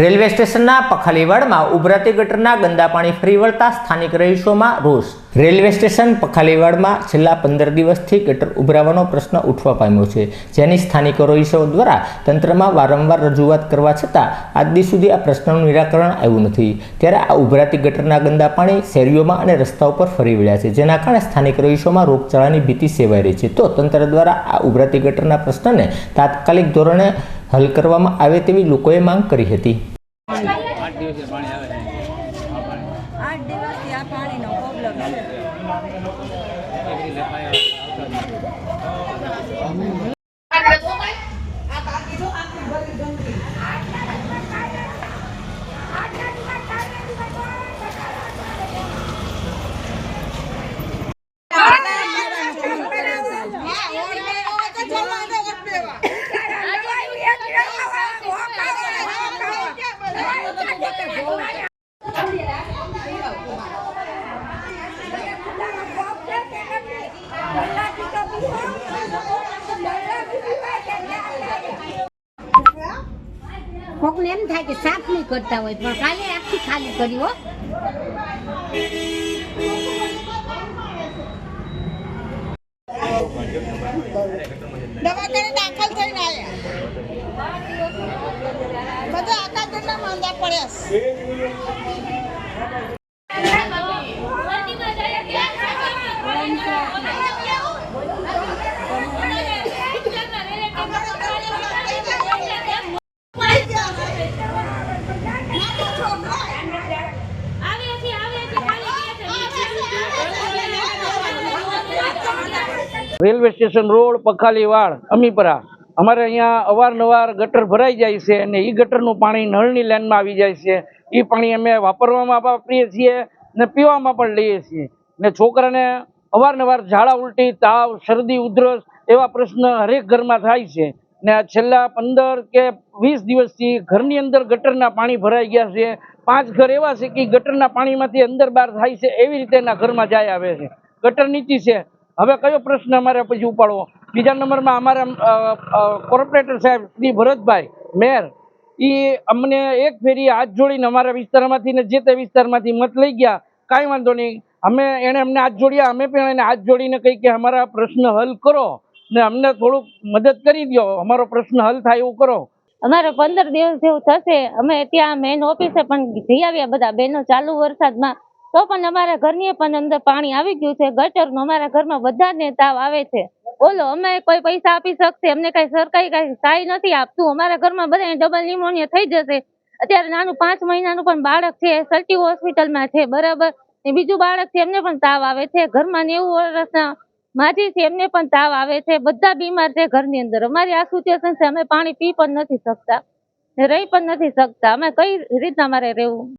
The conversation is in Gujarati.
રેલવે સ્ટેશનના પખાલીવાડમાં ઉભરાતી ગટરના ગંદા પાણી ફરી વળતા સ્થાનિક રહીશોમાં રોષ. રેલવે સ્ટેશન પખાલીવાડમાં છેલ્લા પંદર દિવસથી ગટર ઉભરાવાનો પ્રશ્ન ઉઠવા પામ્યો છે, જેની સ્થાનિક રહીશો દ્વારા તંત્રમાં વારંવાર રજૂઆત કરવા છતાં આજ દી સુધી આ પ્રશ્નનું નિરાકરણ આવ્યું નથી. ત્યારે આ ઉભરાતી ગટરના ગંદા પાણી શેરીઓમાં અને રસ્તા ઉપર ફરી વળ્યા છે, જેના કારણે સ્થાનિક રહીશોમાં રોગચાળાની ભીતિ સેવાઈ રહી છે. તો તંત્ર દ્વારા આ ઉભરાતી ગટરના પ્રશ્નને તાત્કાલિક ધોરણે હલ કરવામાં આવે તેવી લોકોએ માંગ કરી હતી. પાણીનો પ્રોબ્લેમ છે એક રીતે પાણી આવતા જ નથી. કોકને એમ થાય કે સાફ નહીં કરતા હોય, પણ કાલે આખી ખાલી કરી હો. દવાખાને દાખલ થઈને આવ્યા બધા ઘરના માંદા પડ્યા છે. Railway station road Pakhaliwad Amipara. અમારે અહીંયા અવારનવાર ગટર ભરાઈ જાય છે અને એ ગટરનું પાણી નળની લાઈનમાં આવી જાય છે. એ પાણી અમે વાપરવામાં વાપરીએ છીએ ને પીવામાં પણ લઈએ છીએ. ને છોકરાને અવારનવાર ઝાડા ઉલટી, તાવ, શરદી, ઉધરસ એવા પ્રશ્ન હરેક ઘરમાં થાય છે. ને છેલ્લા પંદર કે વીસ દિવસથી ઘરની અંદર ગટરના પાણી ભરાઈ ગયા છે. પાંચ ઘર એવા છે કે ગટરના પાણીમાંથી અંદર બહાર થાય છે એવી રીતે એના ઘરમાં જાય આવે છે. ગટર નીતિ છે. હવે કયો પ્રશ્ન અમારે પછી ઉપાડવો? બીજા નંબરમાં અમારા કોર્પોરેટર સાહેબ શ્રી ભરતભાઈ, મેયર એ અમને એક ફેરી હાથ જોડીને અમારા વિસ્તારમાંથી ને જે તે વિસ્તારમાંથી મત લઈ ગયા, કાંઈ વાંધો નહીં. અમે એણે અમને હાથ જોડ્યા, અમે પણ એને હાથ જોડીને કહી કે અમારા પ્રશ્ન હલ કરો ને અમને થોડુંક મદદ કરી દો અમારો પ્રશ્ન હલ થાય એવું કરો. અમારે પંદર દિવસ જેવું થશે. અમે ત્યાં મેન ઓફિસે પણ જઈ આવ્યા બધા. બહેનો ચાલુ વરસાદમાં તો પણ અમારા ઘરની પણ અંદર પાણી આવી ગયું છે. ગટરનું અમારા ઘરમાં બધાને તાવ આવે છે. બોલો, અમે કોઈ પૈસા આપી શકશે? અમને કઈ સરકારી કઈ સહાય નથી આપતું. અમારા ઘરમાં બધા ડબલ ન્યુમોનિયા થઈ જશે. અત્યારે નાનું પાંચ મહિનાનું પણ બાળક છે સલટી હોસ્પિટલમાં છે, બરાબર? ને બીજું બાળક છે, એમને પણ તાવ આવે છે. ઘરમાં નેવું વર્ષના માજી છે, એમને પણ તાવ આવે છે. બધા બીમાર છે ઘરની અંદર. અમારી આ સિચ્યુએશન છે, અમે પાણી પી પણ નથી શકતા રહી પણ નથી શકતા. અમે કઈ રીતના અમારે રહેવું?